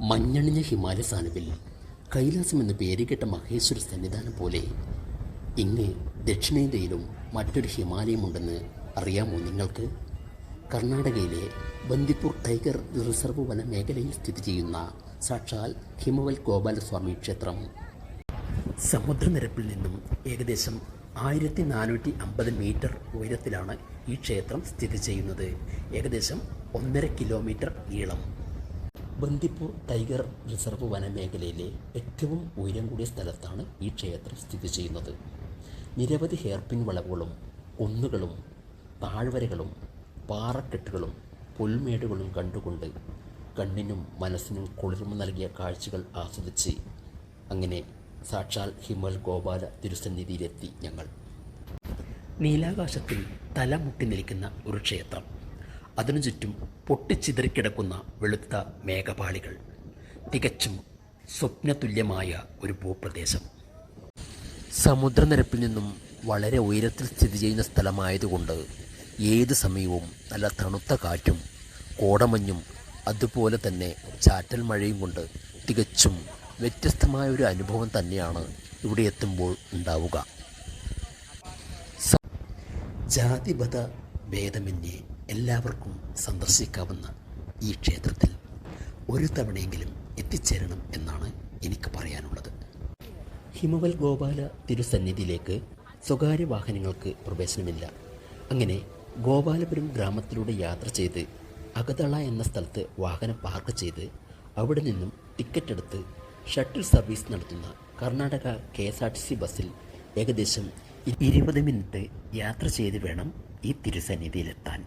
മഞ്ഞണിഞ്ഞ ഹിമാലയ സാനുവിൽ കൈലാസം എന്ന് പേരുകെട്ട മഹേശ്വര സന്നിധാനം പോലെ ഇങ്ങ് ദക്ഷിണേന്ത്യയിലും മറ്റൊരു ഹിമാലയമുണ്ടെന്ന് അറിയാമോ നിങ്ങൾക്ക്? കർണാടകയിലെ ബന്ദിപ്പൂർ ടൈഗർ റിസർവ് വന മേഖലയിൽ സ്ഥിതി ചെയ്യുന്ന സാക്ഷാൽ ഹിമവൽ ഗോപാലസ്വാമി ക്ഷേത്രം. സമുദ്രനിരപ്പിൽ നിന്നും ഏകദേശം ആയിരത്തി നാനൂറ്റി അമ്പത് മീറ്റർ ഉയരത്തിലാണ് ഈ ക്ഷേത്രം സ്ഥിതി ചെയ്യുന്നത്. ഏകദേശം ഒന്നര കിലോമീറ്റർ നീളം. ബന്ദിപ്പൂർ ടൈഗർ റിസർവ് വനമേഖലയിലെ ഏറ്റവും ഉയരം കൂടിയ സ്ഥലത്താണ് ഈ ക്ഷേത്രം സ്ഥിതി ചെയ്യുന്നത്. നിരവധി ഹെയർപിൻ വളവുകളും കുന്നുകളും താഴ്വരകളും പാറക്കെട്ടുകളും പുൽമേടുകളും കണ്ടുകൊണ്ട് കണ്ണിനും മനസ്സിനും കുളിർമ നൽകിയ കാഴ്ചകൾ ആസ്വദിച്ച് അങ്ങനെ സാക്ഷാൽ ഹിമൽ ഗോപാല തിരുസന്നിധിയിലെത്തി ഞങ്ങൾ. നീലാകാശത്തിൽ തലമുട്ടി നിൽക്കുന്ന ഒരു ക്ഷേത്രം. അതിനു ചുറ്റും പൊട്ടിച്ചിതറിക്കിടക്കുന്ന വെളുത്ത മേഘപാളികൾ. തികച്ചും സ്വപ്നതുല്യമായ ഒരു ഭൂപ്രദേശം. സമുദ്രനിരപ്പിൽ നിന്നും വളരെ ഉയരത്തിൽ സ്ഥിതി ചെയ്യുന്ന സ്ഥലമായതുകൊണ്ട് ഏത് സമയവും നല്ല തണുത്ത കാറ്റും കോടമഞ്ഞും അതുപോലെ തന്നെ ചാറ്റൽ മഴയും കൊണ്ട് തികച്ചും വ്യത്യസ്തമായ ഒരു അനുഭവം തന്നെയാണ് ഇവിടെ എത്തുമ്പോൾ ഉണ്ടാവുക. ജാതിപത ഭേദമന്യേ എല്ലാവർക്കും സന്ദർശിക്കാവുന്ന ഈ ക്ഷേത്രത്തിൽ ഒരു തവണയെങ്കിലും എത്തിച്ചേരണം എന്നാണ് എനിക്ക് പറയാനുള്ളത്. ഹിമവൽ ഗോപാല തിരുസന്നിധിയിലേക്ക് സ്വകാര്യ വാഹനങ്ങൾക്ക് പ്രവേശനമില്ല. അങ്ങനെ ഗോപാലപുരം ഗ്രാമത്തിലൂടെ യാത്ര ചെയ്ത് അകതള എന്ന സ്ഥലത്ത് വാഹനം പാർക്ക് ചെയ്ത് അവിടെ നിന്നും ടിക്കറ്റ് എടുത്ത് ഷട്ടിൽ സർവീസ് നടത്തുന്ന Karnataka K S R T C ബസ്സിൽ ഏകദേശം ഇരുപത് മിനിറ്റ് യാത്ര ചെയ്ത് വേണം ഈ തിരുസന്നിധിയിലെത്താൻ.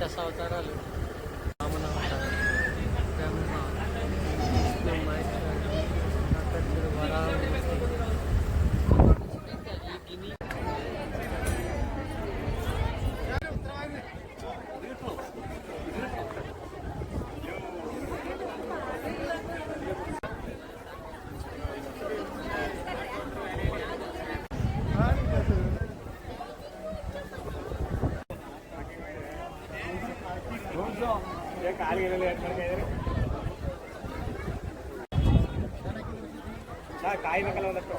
దశావతారాలు ಕಾಯ್ಬೇಕಲ್ಲ ಒಂದಷ್ಟು.